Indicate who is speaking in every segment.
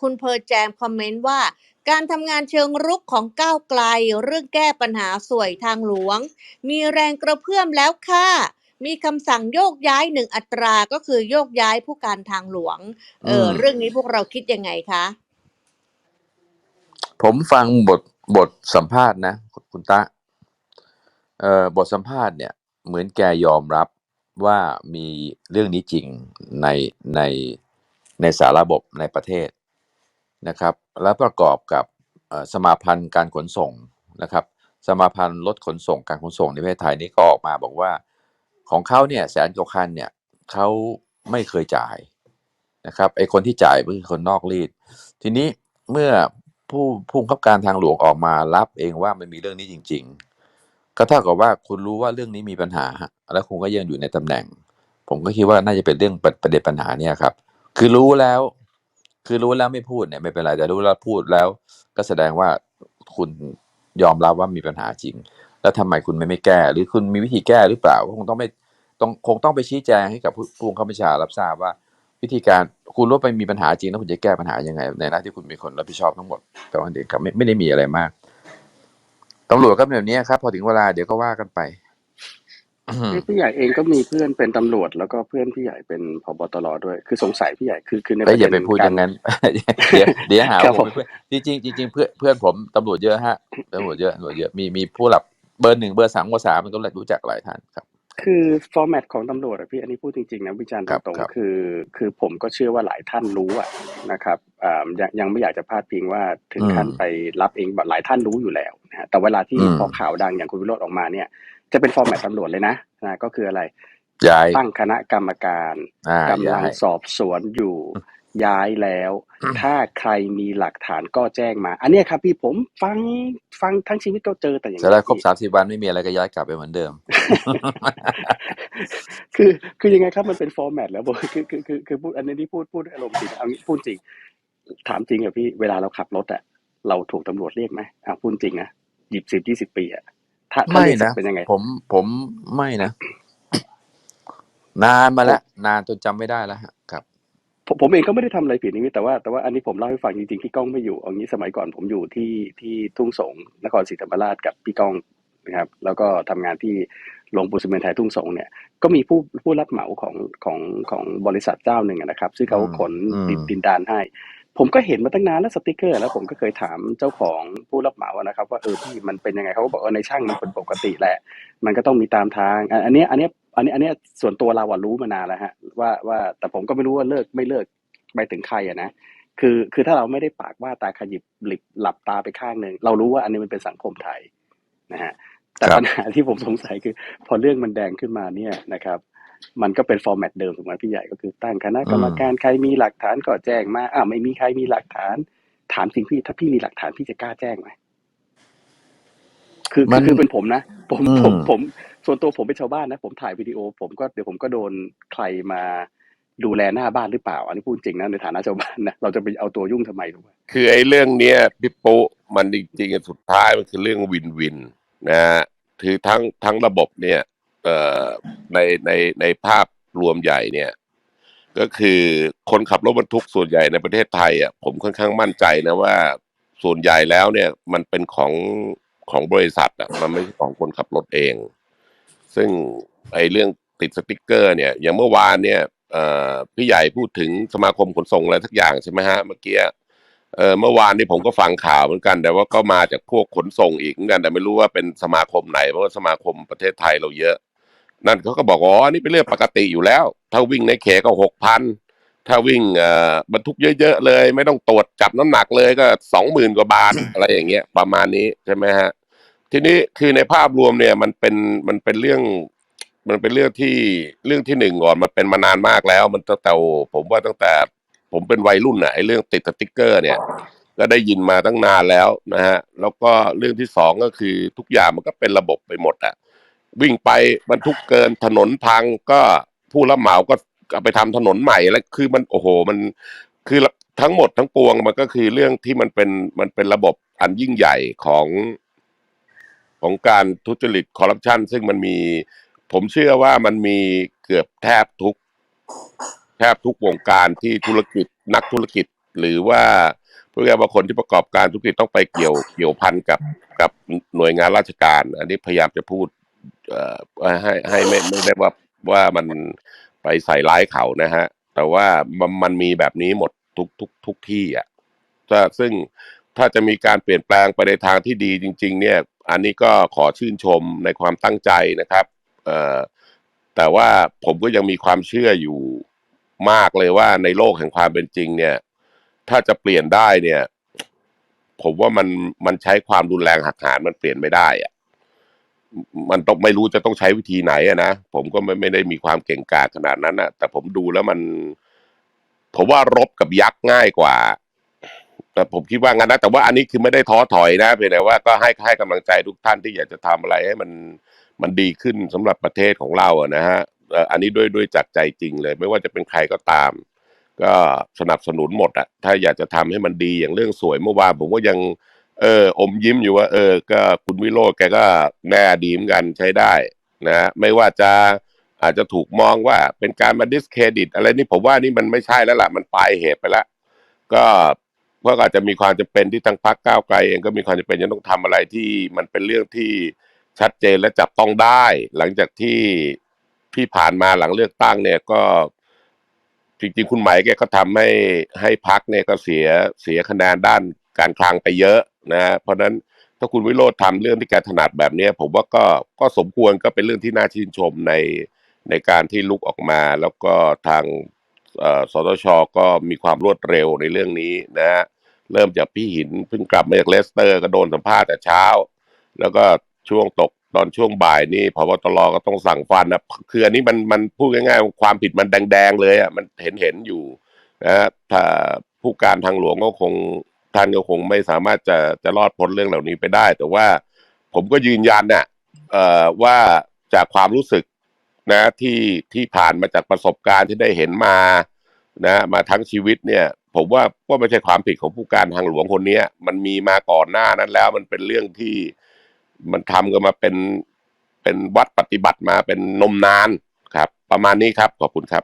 Speaker 1: คุณเพอร์แจมคอมเมนต์ว่า การทำงานเชิงรุกของก้าวไกล เรื่องแก้ปัญหาสวยทางหลวง มีแรงกระเพื่อมแล้วค่ะมีคำสั่งโยกย้ายหนึ่งอัตราก็คือโยกย้ายผู้การทางหลวง เออ
Speaker 2: อืม
Speaker 1: เรื่องนี้พวกเราคิดยังไงคะ
Speaker 2: ผมฟังบทบทสัมภาษณ์นะคุณตะเอ่อบทสัมภาษณ์เนี่ยเหมือนแกยอมรับว่ามีเรื่องนี้จริงในในในสารระบบในประเทศ นะครับ แล้วประกอบกับสมาพันธ์การขนส่งนะครับ สมาพันธ์รถขนส่งการขนส่งในประเทศไทยนี่ก็ออกมาบอกว่าของเขาเนี่ยแสนกว่าคันเนี่ยเขาไม่เคยจ่ายนะครับไอคนที่จ่ายก็คือคนนอกรีด ทีนี้เมื่อผู้ผู้บังคับการทางหลวงออกมารับเองว่ามันมีเรื่องนี้จริง ๆ ก็เท่ากับว่าคุณรู้ว่าเรื่องนี้มีปัญหา แล้วคุณก็ยังอยู่ในตำแหน่ง ผมก็คิดว่าน่าจะเป็นเรื่องประเด็นปัญหาเนี่ยครับ คือรู้แล้ว คือรู้แล้วไม่พูดเนี่ยไม่เป็นไรแต่รู้แล้วพูดแล้ว ก็แสดงว่าคุณยอมรับว่ามีปัญหาจริง แล้วทำไมคุณไม่ไม่แก้ หรือคุณมีวิธีแก้หรือเปล่าก็คงต้องไม่ต้องคงต้องไปชี้แจงให้กับผู้ผู้บังคับบัญชารับทราบว่า วิธีการคุณรู้ไปมีปัญหาจริงแล้วคุณจะแก้ปัญหายังไง ในหน้าที่คุณเป็นคนรับผิดชอบทั้งหมดแต่วันเด็กครับไม่ไม่ได้มีอะไรมากตำรวจก็เป็นแบบนี้ครับ พอถึงเวลาเดี๋ยวก็ว่ากันไป
Speaker 3: เอ้ยพี่ใหญ่เองก็มีเพื่อนเป็นตำรวจ แล้วก็เพื่อนพี่ใหญ่เป็นพบตรด้วย คือสงสัยพี่ใหญ่คือคือในป
Speaker 2: เอ้ย
Speaker 3: ระ
Speaker 2: อย่า
Speaker 3: เด็
Speaker 2: ไป
Speaker 3: น
Speaker 2: พูด
Speaker 3: กา
Speaker 2: อ
Speaker 3: ร
Speaker 2: ย่างนั้นเดี๋ยวเดี๋ยวเดี๋ยวหา
Speaker 3: ครั
Speaker 2: ว่า
Speaker 3: บ
Speaker 2: ผ
Speaker 3: ผมม
Speaker 2: เป็นเพื่อนจริงๆจริงๆเพื่อนเพื่อนผมตำรวจเยอะฮะตำรวจเยอะตำรวจเยอะมีมีผู้หลับเบอร์หนึ่งเบอร์สามเบอร์สามมันก็รู้จักหลายท่านครับ
Speaker 3: คือฟอร์แมตของตำรวจอะพี่อันนี้พูดจริงๆนะวิจารณ์
Speaker 2: ครับ
Speaker 3: ตรง
Speaker 2: ครับ
Speaker 3: ๆคือ คือผมก็เชื่อว่าหลายท่านรู้อะนะครับอ่ายังยังไม่อยากจะพาดพิงว่าถึง
Speaker 2: อืม
Speaker 3: ขั้นไปรับเองแบบหลายท่านรู้อยู่แล้วนะฮะแต่เวลาที่
Speaker 2: อืม
Speaker 3: พอข่าวดังอย่างคุณวิโรจน์ออกมาเนี่ย จะเป็นฟอร์แมตตำรวจเลยนะนะก็คืออะไร
Speaker 2: ย้าย
Speaker 3: ตั้งคณะกรรมการ
Speaker 2: อ่ากำ
Speaker 3: ลั
Speaker 2: ย้างย
Speaker 3: สอบสวนอยู่ย้ายแล้ว ถ้าใครมีหลักฐานก็แจ้งมา อันเนี้ยครับ พี่ผมฟังฟังทั้งชีวิตก็เจอแต่อย่าง
Speaker 2: เสร็จ
Speaker 3: นี้
Speaker 2: แล้วครบ
Speaker 3: พี่
Speaker 2: สามสิบวันไม่มีอะไรก็ย้ายกลับไปเหมือนเดิม
Speaker 3: คือคือยังไงครับมันเป็นฟอร์แมตแล้วบอกคือคือคือคือพูดอันนี้ที่พูดพูดด้วยอารมณ์จริงเอางี้พูดจริง ถามจริงอะพี่เวลาเราขับรถอะเราถูกตำรวจเรียกไหมอะพูดจริงนะหยิบสิบยี่สิบปีอะ ถ้าถ้า
Speaker 2: ไม่
Speaker 3: เรียกเสร็จ
Speaker 2: นะ
Speaker 3: เป็นยังไง
Speaker 2: ผมผมไม่นะ นานมาแล้ว นานจนจำไม่ได้แล้วฮะครับ
Speaker 3: ผมผมเองก็ไม่ได้ทำอะไรผิดนี่แต่ว่าแต่ว่าอันนี้ผมเล่าให้ฟังจริงๆพี่ก้องไม่อยู่เอางี้สมัยก่อนผมอยู่ที่ที่ทุ่งสงนครศรีธรรมราชกับพี่ก้องนะครับ แล้วก็ทำงานที่โรงปูนซีเมนต์ไทยทุ่งสงเนี่ยก็มีผู้ผู้รับเหมาของของของบริษัทเจ้าหนึ่งอะนะครับ ซึ่งเขา
Speaker 2: อืม
Speaker 3: ขน
Speaker 2: อืม
Speaker 3: ดินดินดานให้ ผมก็เห็นมาตั้งนานแล้วสติกเกอร์ แล้วผมก็เคยถามเจ้าของผู้รับเหมาอะนะครับ ว่าเออพี่มันเป็นยังไงเขาก็บอกเออในช่างมันเป็นปกติแหละ มันก็ต้องมีตามทางอันอันเนี้ยอันเนี้ยอันนี้อันเนี้ยส่วนตัวเราอะรู้มานานแล้วฮะว่าว่าแต่ผมก็ไม่รู้ว่าเลิกไม่เลิกไปถึงใครอะนะคือคือถ้าเราไม่ได้ปากว่าตาขยิบหลิบหลับตาไปข้างหนึ่งเรารู้ว่าอันนี้มันเป็นสังคมไทยนะฮะแต่
Speaker 2: ครับ
Speaker 3: ปัญหาที่ผมสงสัยคือ พอเรื่องมันแดงขึ้นมาเนี่ยนะครับ มันก็เป็นฟอร์แมตเดิมถูกไหมพี่ใหญ่ก็คือตั้งคณะกรรมการใครมีหลักฐานก็แจ้งมาอ้าวไม่มีใครมีหลักฐาน ถามจริงพี่ถ้าพี่มีหลักฐานพี่จะกล้าแจ้งไหมคือ
Speaker 2: มั
Speaker 3: คือนคือเป็นผมนะผม
Speaker 2: อืม
Speaker 3: ผมผม ส่วนตัวผมเป็นชาวบ้านนะผมถ่ายวิดีโอ ผมก็เดี๋ยวผมก็โดนใครมาดูแลหน้าบ้านหรือเปล่า อันนี้พูดจริงนะในฐานะชาวบ้านนะเราจะไปเอาตัวยุ่งทำไมถูกไหม
Speaker 4: คือไอ้เรื่องเนี้ยพี่ปุ๊มันจริงๆสุดท้ายมันคือเรื่องวินวินนะฮะคือทั้งทั้งระบบเนี่ยเอ่อ ในในในภาพรวมใหญ่เนี่ย ก็คือคนขับรถบรรทุกส่วนใหญ่ในประเทศไทยอะผมค่อนข้างมั่นใจนะว่าส่วนใหญ่แล้วเนี่ยมันเป็นของของบริษัทอะมันไม่ใช่ของคนขับรถเอง ซึ่งไอ้เรื่องติดสติกเกอร์เนี่ยอย่างเมื่อวานเนี่ยพี่ใหญ่พูดถึงสมาคมขนส่งอะไรทักอย่างใช่ไหมฮะเมื่อกี้เออเมื่อวานนี้ผมก็ฟังข่าวเหมือนกัน แต่ว่าก็มาจากพวกขนส่งอีกเหมือนกันแต่ไม่รู้ว่าเป็นสมาคมไหนเพราะว่าสมาคมประเทศไทยเราเยอะ นั่นเขาก็บอกอ๋ออันนี่เป็นเรื่องปกติอยู่แล้ว ถ้าวิ่งในเขตก็หกพันถ้าวิ่งเอ่อบรรทุกเยอะๆเลย ไม่ต้องตรวจจับน้ำหนักเลยก็สองหมื่นกว่าบาทอะไรอย่างเงี้ยประมาณนี้ใช่ไหมฮะ ทีนี้คือในภาพรวมเนี่ยมันเป็นมันเป็นเรื่อง มันเป็นเรื่องที่เรื่องที่หนึ่งก่อนมันเป็นมานานมากแล้ว มันตั้งแต่ผมว่าตั้งแต่ ผมเป็นวัยรุ่นน่ะไอ้เรื่องติดสติ๊กเกอร์ เนี่ย ก็ได้ยินมาตั้งนานแล้วนะฮะแล้วก็เรื่องที่สองก็คือทุกอย่างมันก็เป็นระบบไปหมดอะ วิ่งไปบรรทุกเกินถนนพังก็ผู้รับเหมาก็เอาไปทำถนนใหม่แล้วคือมันโอ้โหมันคือทั้งหมดทั้งปวงมันก็คือเรื่องที่มันเป็นมันเป็นระบบอันยิ่งใหญ่ของของการทุจริตคอร์รัปชันซึ่งมันมี ผมเชื่อว่ามันมีเกือบแทบทุก แทบทุกวงการที่ธุรกิจนักธุรกิจ หรือว่าพูดง่ายๆว่าคนที่ประกอบการธุรกิจต้องไปเกี่ยวเกี่ยวพันกับกับหน่วยงานราชการ อันนี้พยายามจะพูด เอ่อให้ให้ไม่ไม่ได้ว่าว่ามันไปใส่ร้ายเขานะฮะ แต่ว่ามันมันมีแบบนี้หมดทุกทุกทุกที่อะถ้าซึ่งถ้าจะมีการเปลี่ยนแปลงไปในทางที่ดีจริง ๆ เนี่ย อันนี้ก็ขอชื่นชมในความตั้งใจนะครับ เอ่อแต่ว่าผมก็ยังมีความเชื่ออยู่มากเลยว่าในโลกแห่งความเป็นจริง เนี่ย ถ้าจะเปลี่ยนได้เนี่ย ผมว่ามันมันใช้ความรุนแรงหักหานมันเปลี่ยนไม่ได้อะ มันต้องไม่รู้จะต้องใช้วิธีไหนอะนะผมก็ไม่ไม่ได้มีความเก่งกาจขนาดนั้นนะแต่ผมดูแล้วมัน ผมว่ารบกับยักษ์ง่ายกว่า แต่ผมคิดว่างั้นนะแต่ว่าอันนี้คือไม่ได้ท้อถอยนะเพียงแต่ว่าก็ให้ให้กำลังใจทุกท่านที่อยากจะทำอะไรให้มันมันดีขึ้นสำหรับประเทศของเราอะนะฮะเอ่ออันนี้ด้วยด้วยจากใจจริงเลย ไม่ว่าจะเป็นใครก็ตาม ก็สนับสนุนหมดอะถ้าอยากจะทำให้มันดีอย่างเรื่องสวยเมื่อวานผมก็ยัง เอออมยิ้มอยู่ว่า เออ ก็คุณวิโรจน์แกก็แน่ดีมกันใช้ได้นะ ไม่ว่าจะอาจจะถูกมองว่าเป็นการมาดิสเครดิต อะไรนี่ผมว่านี่มันไม่ใช่แล้วล่ะ มันปลายเหตุไปแล้ว ก็เพราะอาจจะมีความจำเป็นที่ทางพรรคก้าวไกลเองก็มีความจำเป็นจะต้องทำอะไรที่มันเป็นเรื่องที่ชัดเจนและจับต้องได้ หลังจากที่ที่ผ่านมาหลังเลือกตั้งเนี่ยก็จริงๆ คุณไหมายแกก็ทำให้ให้พักเนี่ยก็เสียเสียคะแนนด้าน การคลังไปเยอะนะฮะเพราะนั้นถ้าคุณวิโรธทำเรื่องที่แกถนัดแบบนี้ผมว่าก็ก็สมควรก็เป็นเรื่องที่น่าชื่นชมในในการที่ลุกออกมา แล้วก็ทางสตชก็มีความรวดเร็วในเรื่องนี้นะฮะเริ่มจากพี่หินเพิ่งกลับมาจากเลสเตอร์ก็โดนสัมภาษณ์แต่เช้า แล้วก็ช่วงตกตอนช่วงบ่ายนี่พบตรก็ต้องสั่งฟันนะคืออันนี้มันมันพูดง่ายๆ ความผิดมันแดงๆเลยอะมันเห็นเห็นอยู่นะฮะถ้าผู้การทางหลวงก็คง ท่านก็คงไม่สามารถจะจะรอดพ้นเรื่องเหล่านี้ไปได้ แต่ว่าผมก็ยืนยันน่ะเอ่อว่าจากความรู้สึกนะที่ที่ผ่านมาจากประสบการณ์ที่ได้เห็นมานะมาทั้งชีวิตเนี่ย ผมว่าว่าไม่ใช่ความผิดของผู้การทางหลวงคนเนี้ยมันมีมาก่อนหน้านั้นแล้วมันเป็นเรื่องที่มันทำกันมาเป็นเป็นวัดปฏิบัติมาเป็นนมนานครับ ประมาณนี้ครับ ขอบคุณครับ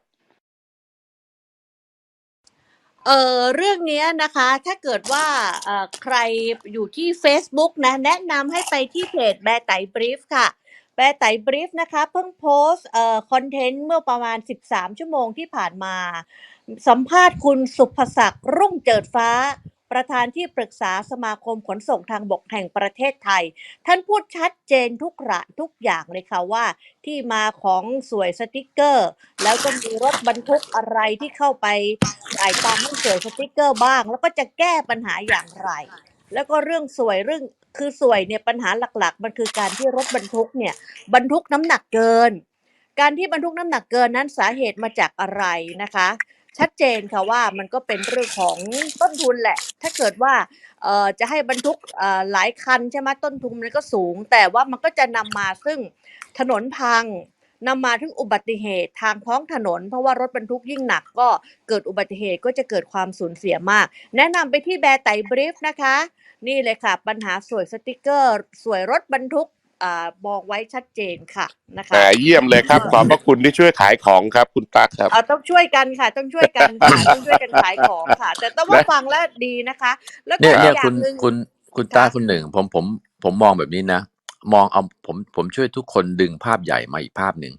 Speaker 1: เอ่อเรื่องเนี้ยนะคะถ้าเกิดว่าเอ่อใครอยู่ที่ Facebook นะแนะนำให้ไปที่เพจแบร์ไตบรีฟค่ะแบร์ไตบรีฟนะคะเพิ่งโพสต์เอ่อคอนเทนต์เมื่อประมาณ 13 ชั่วโมงที่ผ่านมา สัมภาษณ์คุณสุภศักดิ์รุ่งเจิดฟ้า ประธานที่ปรึกษาสมาคมขนส่งทางบกแห่งประเทศไทย ท่านพูดชัดเจนทุกระทุกอย่างเลยค่ะว่า ที่มาของสวยสติกเกอร์ แล้วก็มีรถบรรทุกอะไรที่เข้าไปจ่ายตังค์ให้สวยสติกเกอร์บ้าง แล้วก็จะแก้ปัญหาอย่างไร แล้วก็เรื่องสวยเรื่องคือสวยเนี่ยปัญหาหลักๆ มันคือการที่รถบรรทุกเนี่ยบรรทุกน้ำหนักเกิน การที่บรรทุกน้ำหนักเกินนั้นสาเหตุมาจากอะไรนะคะ ชัดเจนค่ะว่ามันก็เป็นเรื่องของต้นทุนแหละ ถ้าเกิดว่าเอ่อจะให้บรรทุกอ่อหลายคันใช่ไหมต้นทุนมันก็สูง แต่ว่ามันก็จะนำมาซึ่งถนนพังนำมาถึงอุบัติเหตุทางท้องถนน เพราะว่ารถบรรทุกยิ่งหนักก็เกิดอุบัติเหตุก็จะเกิดความสูญเสียมาก แนะนำไปที่แบร์ไตบรีฟนะคะ นี่เลยค่ะ ปัญหาสวยสติกเกอร์ สวยรถบรรทุก บอกไว้ชัดเจนค่ะนะคะ
Speaker 4: แต่เยี่ยมเลยครับขอบพระคุณที่ช่วยขายของครับคุณตั๊กครับ
Speaker 1: เอาต้องช่วยกันค่ะ ต้องช่วยกันค่ะต้องช่วยกันขายของค่ะ แต่ต้องว่าฟังแล้วดีนะคะ แล้วก็
Speaker 2: เนี่ย
Speaker 1: อี
Speaker 2: เนี่ย
Speaker 1: กอย่า
Speaker 2: คุ
Speaker 1: ง
Speaker 2: ณ
Speaker 1: หนึ่ง
Speaker 2: คุณคุณ
Speaker 1: ค่ะ
Speaker 2: ต้าคุณหนึ่งผมผมผมมองแบบนี้นะ มองเอาผมผมช่วยทุกคนดึงภาพใหญ่มาอีกภาพหนึ่ง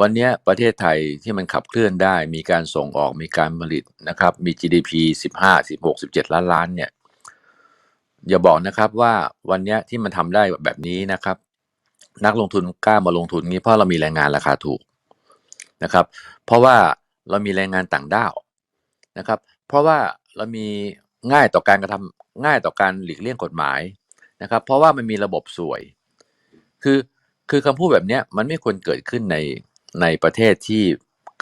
Speaker 2: วันเนี้ยประเทศไทยที่มันขับเคลื่อนได้ มีการส่งออกมีการผลิตนะครับ มี GDP สิบห้าสิบหกสิบเจ็ดล้านล้านเนี่ย อย่าบอกนะครับว่าวันเนี้ยที่มันทำได้แบบนี้นะครับ นักลงทุนกล้ามาลงทุนงี้เพราะเรามีแรงงานราคาถูกนะครับ เพราะว่าเรามีแรงงานต่างด้าวนะครับ เพราะว่าเรามีง่ายต่อการกระทำง่ายต่อการหลีกเลี่ยงกฎหมายนะครับ เพราะว่ามันมีระบบสวย คือคือคำพูดแบบนี้มันไม่ควรเกิดขึ้นในในประเทศที่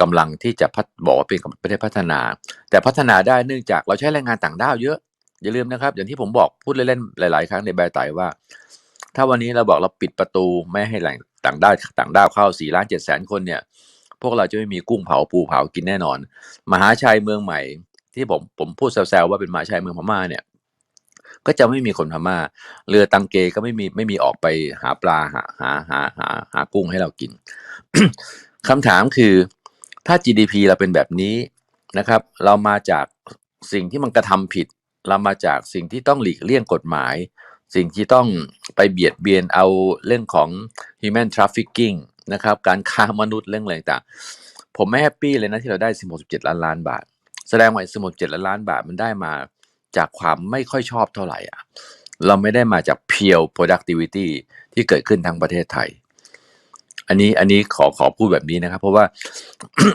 Speaker 2: กำลังที่จะพัฒบอกว่าเป็นประเทศพัฒนา แต่พัฒนาได้เนื่องจากเราใช้แรงงานต่างด้าวเยอะ อย่าลืมนะครับ อย่างที่ผมบอกพูดเล่นๆหลาย ๆ ครั้งในแบรไตว่า ถ้าวันนี้เราบอกเราปิดประตูไม่ให้แหล่งต่างด้าวต่างด้าวเข้า4ล้าน7แสนคนเนี่ย พวกเราจะไม่มีกุ้งเผาปูเผากินแน่นอน มหาชัยเมืองใหม่ ที่ผมผมพูดแซวๆว่าเป็นมหาชัยเมืองพม่าเนี่ยก็จะไม่มีคนพม่า เรือตังเกก็ไม่มีไม่มีออกไปหาปลาหาหาหาหาหากุ้งให้เรากินคำถามคือถ้า GDP เราเป็นแบบนี้นะครับ เรามาจากสิ่งที่มันกระทำผิด เรามาจากสิ่งที่ต้องหลีกเลี่ยงกฎหมาย สิ่งที่ต้องไปเบียดเบียนเอาเรื่องของ human trafficking นะครับ การค้ามนุษย์เรื่องอะไรต่างๆผมไม่แฮปปี้เลยนะที่เราได้ 16.7 ล้านล้านบาท แสดงว่า16.7 ล้านล้านบาทมันได้มาจากความไม่ค่อยชอบเท่าไหร่อะเราไม่ได้มาจาก pure productivity ที่เกิดขึ้นทั้งประเทศไทย อันนี้อันนี้ขอขอพูดแบบนี้นะครับ เพราะว่า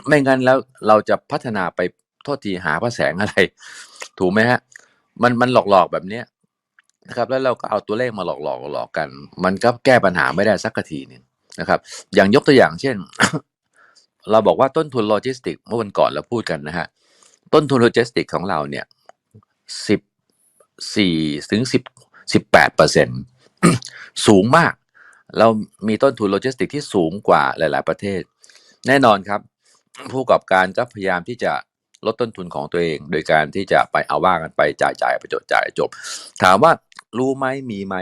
Speaker 2: ไม่งั้นแล้วเราจะพัฒนาไปโทษทีหาพระแสงอะไร ถูกไหมฮะ มันมันหลอกหลอกๆแบบเนี้ยนะครับ แล้วเราก็เอาตัวเลขมาหลอกหลอกหลอกกัน มันก็แก้ปัญหาไม่ได้สักทีหนึงนะครับ อย่างยกตัวอย่างเช่น เราบอกว่าต้นทุนโลจิสติกเมื่อวันก่อนเราพูดกันนะฮะต้นทุนโลจิสติกของเราเนี่ยสิบสี่ถึงสิบสิบแปดเปอร์เซ็นสูงมาก เรามีต้นทุนโลจิสติกที่สูงกว่าหลาย ๆ ประเทศ แน่นอนครับ ผู้ประกอบการก็พยายามที่จะ ลดต้นทุนของตัวเอง โดยการที่จะไปเอาว่ากันไปจ่ายจ่ายไปจดจ่ายจบ ถามว่ารู้ไหมมีไหม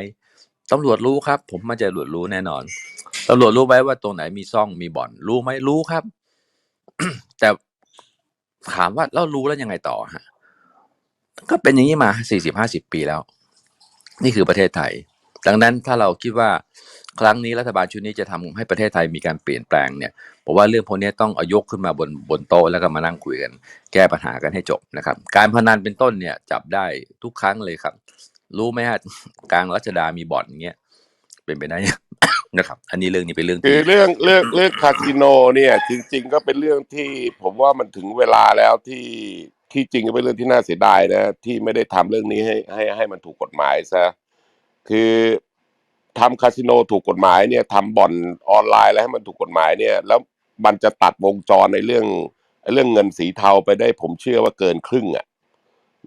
Speaker 2: ตำรวจรู้ครับ ผมมันใจตำรวจรู้แน่นอนตำรวจรู้ไหมว่าตรงไหนมีซ่องมีบ่อน รู้ไหมรู้ครับ แต่ถามว่าแล้วรู้แล้วยังไงต่อฮะก็เป็นอย่างนี้มาสี่สิบห้าสิบปีแล้ว นี่คือประเทศไทย ดังนั้นถ้าเราคิดว่า ครั้งนี้รัฐบาลชุดนี้จะทำให้ประเทศไทยมีการเปลี่ยนแปลงเนี่ยผมว่าเรื่องพวกนี้ต้องเอายกขึ้นมาบนบนโต๊ะแล้วก็มานั่งคุยกัน แก้ปัญหากันให้จบนะครับ การพนันเป็นต้นเนี่ยจับได้ทุกครั้งเลยครับ รู้ไหมฮะกลางรัชดามีบ่อนอย่างเงี้ยเป็นไปได้นะครับ อันนี้เรื่องนี้เป็นเรื่อง
Speaker 4: คือเรื่องเรื่องเรื่องคาสิโนเนี่ย จริง ๆ ก็เป็นเรื่องที่ผมว่ามันถึงเวลาแล้วที่ที่จริงก็เป็นเรื่องที่น่าเสียดายนะที่ไม่ได้ทำเรื่องนี้ให้ให้ให้มันถูกกฎหมายซะคือ ทำคาสิโนถูกกฎหมายเนี่ยทำบ่อนออนไลน์แล้วให้มันถูกกฎหมายเนี่ยแล้วมันจะตัดวงจรในเรื่องเรื่องเงินสีเทาไปได้ผมเชื่อว่าเกินครึ่งอะ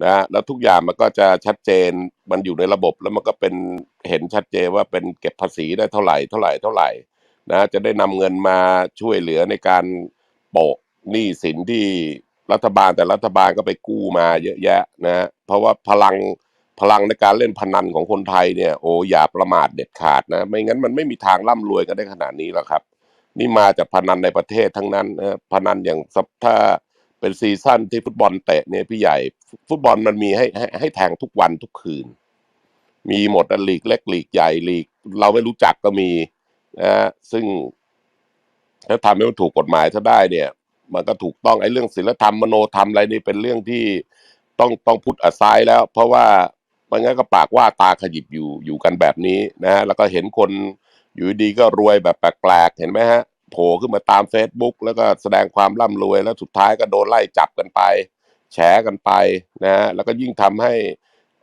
Speaker 4: นะแล้วทุกอย่างมันก็จะชัดเจนมันอยู่ในระบบแล้วมันก็เป็นเห็นชัดเจนว่าเป็นเก็บภาษีได้เท่าไหร่เท่าไหร่เท่าไหร่นะจะได้นำเงินมาช่วยเหลือในการโปะหนี้สินที่รัฐบาลแต่รัฐบาลก็ไปกู้มาเยอะแยะนะเพราะว่าพลัง พลังในการเล่นพนันของคนไทยเนี่ยโอ้อย่าประมาทเด็ดขาดนะไม่งั้นมันไม่มีทางร่ำรวยกันได้ขนาดนี้หรอกครับ นี่มาจากพนันในประเทศทั้งนั้นนะพนันอย่างถ้าเป็นซีซั่นที่ฟุตบอลเตะเนี่ยพี่ใหญ่ ฟุตบอลมันมีให้ให้ให้แทงทุกวันทุกคืน มีหมดอะลีกเล็กลีกใหญ่ลีก เราไม่รู้จักก็มีนะซึ่งถ้าทำให้มันถูกกฎหมายถ้าได้เนี่ย มันก็ถูกต้องไอ้เรื่องศีลธรรมมโนธรรมอะไรนี่เป็นเรื่องที่ต้องต้องพุทธอ s ายแล้ว เพราะว่า มันงั้นก็ปากว่าตาขยิบอยู่อยู่กันแบบนี้นะฮะแล้วก็เห็นคนอยู่ดีก็รวยแบบแปลกๆเห็นไหมฮะโผล่ขึ้นมาตาม Facebook แล้วก็แสดงความร่ำรวยแล้วสุดท้ายก็โดนไล่จับกันไป แฉกันไปนะฮะแล้วก็ยิ่งทำให้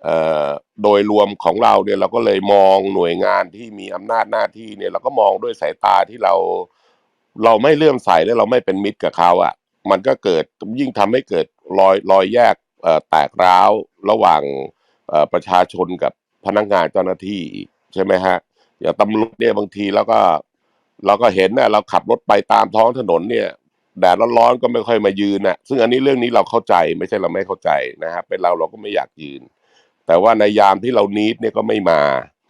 Speaker 4: เอ่อโดยรวมของเราเนี่ยเราก็เลยมองหน่วยงานที่มีอำนาจหน้าที่เนี่ยเราก็มองด้วยสายตาที่เรา เราไม่เลื่อมใสและเราไม่เป็นมิตรกับเขาอะ่ะ มันก็เกิดยิ่งทำให้เกิดรอยรอยแยกเอ่อแตกร้าวระหว่าง ประชาชนกับพนักงานเจ้าหน้าที่อีกใช่ไหมฮะอย่างตำรวจเนี่ยบางทีแล้วก็ เราก็เห็นนะเราขับรถไปตามท้องถนนเนี่ยแดดร้อนๆก็ไม่ค่อยมายืนนะซึ่งอันนี้เรื่องนี้เราเข้าใจไม่ใช่เราไม่เข้าใจนะครับ เป็นเราเราก็ไม่อยากยืน แต่ว่าในยามที่เรานีดเนี่ยก็ไม่มา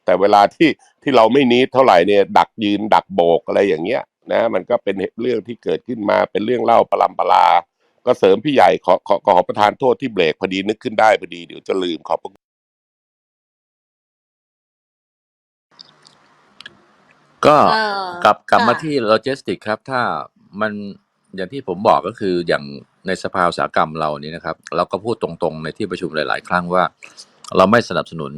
Speaker 4: แต่เวลาที่ที่เราไม่นีดเท่าไหร่เนี่ย ดักยืน ดักโบกอะไรอย่างเงี้ยนะ มันก็เป็นเรื่องที่เกิดขึ้นมาเป็นเรื่องเล่าประลำปลา ก็เสริมพี่ใหญ่ขอขอขอประทานโทษที่เบรกพอดีนึกขึ้นได้พอดีเดี๋ยวจะลืมขอบพระคุณ
Speaker 2: ก็
Speaker 1: เอ่อก
Speaker 2: ลับกลับมา
Speaker 1: ค่ะ
Speaker 2: ที่โลจิสติกครับ ถ้ามันอย่างที่ผมบอกก็คืออย่างในสภาอุตสาหกรรมเรานี่นะครับ เราก็พูดตรงๆในที่ประชุมหลาย ๆ ครั้งว่า เราไม่สนับสนุน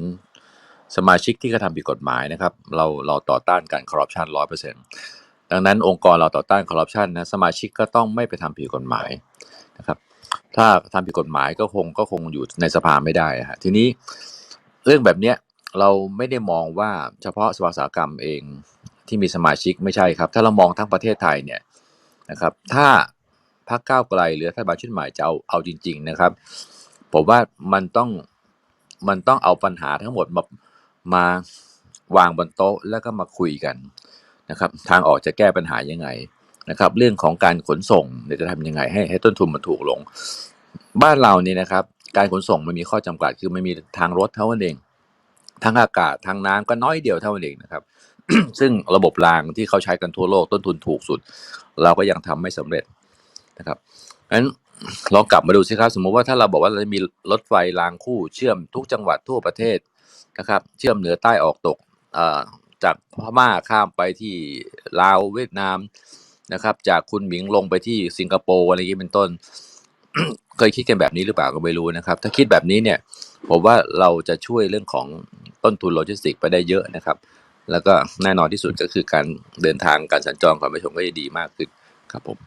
Speaker 2: สมาชิกที่กระทำผิดกฎหมายนะครับ เราเราต่อต้านการคอร์รัปชันร้อยเปอร์เซ็นดังนั้นองค์กรเราต่อต้านคอร์รัปชันนะสมาชิกก็ต้องไม่ไปทำผิดกฎหมายนะครับ ถ้าทำผิดกฎหมายก็คงก็คงอยู่ในสภาไม่ได้ฮะทีนี้เรื่องแบบเนี้ยเราไม่ได้มองว่าเฉพาะสภาอุตสาหกรรมเอง ที่มีสมาชิกไม่ใช่ครับ ถ้าเรามองทั้งประเทศไทยเนี่ยนะครับ ถ้าพรรคก้าวไกลหรือรัฐบาลชุดใหม่จะเอาเอาจริง ๆนะครับ ผมว่ามันต้องมันต้องเอาปัญหาทั้งหมดมามาวางบนโต๊ะแล้วก็มาคุยกันนะครับ ทางออกจะแก้ปัญหายังไงนะครับ เรื่องของการขนส่งเนี่ยจะทำยังไงให้ให้ต้นทุนมันถูกลง บ้านเราเนี่ยนะครับ การขนส่งมันมีข้อจำกัดคือมันมีทางรถเท่านั้นเองทางอากาศทางน้ำก็น้อยเดียวเท่านั้นเองนะครับ ซึ่งระบบรางที่เขาใช้กันทั่วโลกต้นทุนถูกสุด เราก็ยังทำไม่สำเร็จนะครับงั้นลองกลับมาดูสิครับ สมมุติว่าถ้าเราบอกว่าเราจะมีรถไฟรางคู่เชื่อมทุกจังหวัดทั่วประเทศนะครับ เชื่อมเหนือใต้ออกตกจากพม่าข้ามไปที่ลาวเวียดนามนะครับ จากคุณหมิงลงไปที่สิงคโปร์อะไรอย่างนี้เป็นต้น เคยคิดกันแบบนี้หรือเปล่าก็ไม่รู้นะครับ ถ้าคิดแบบนี้เนี่ยผมว่าเราจะช่วยเรื่องของต้นทุนโลจิสติกส์ไปได้เยอะนะครับ แล้วก็แน่นอนที่สุดก็คือการเดินทางการสัญจรของประชาชนก็จะดีมากขึ้นครับผม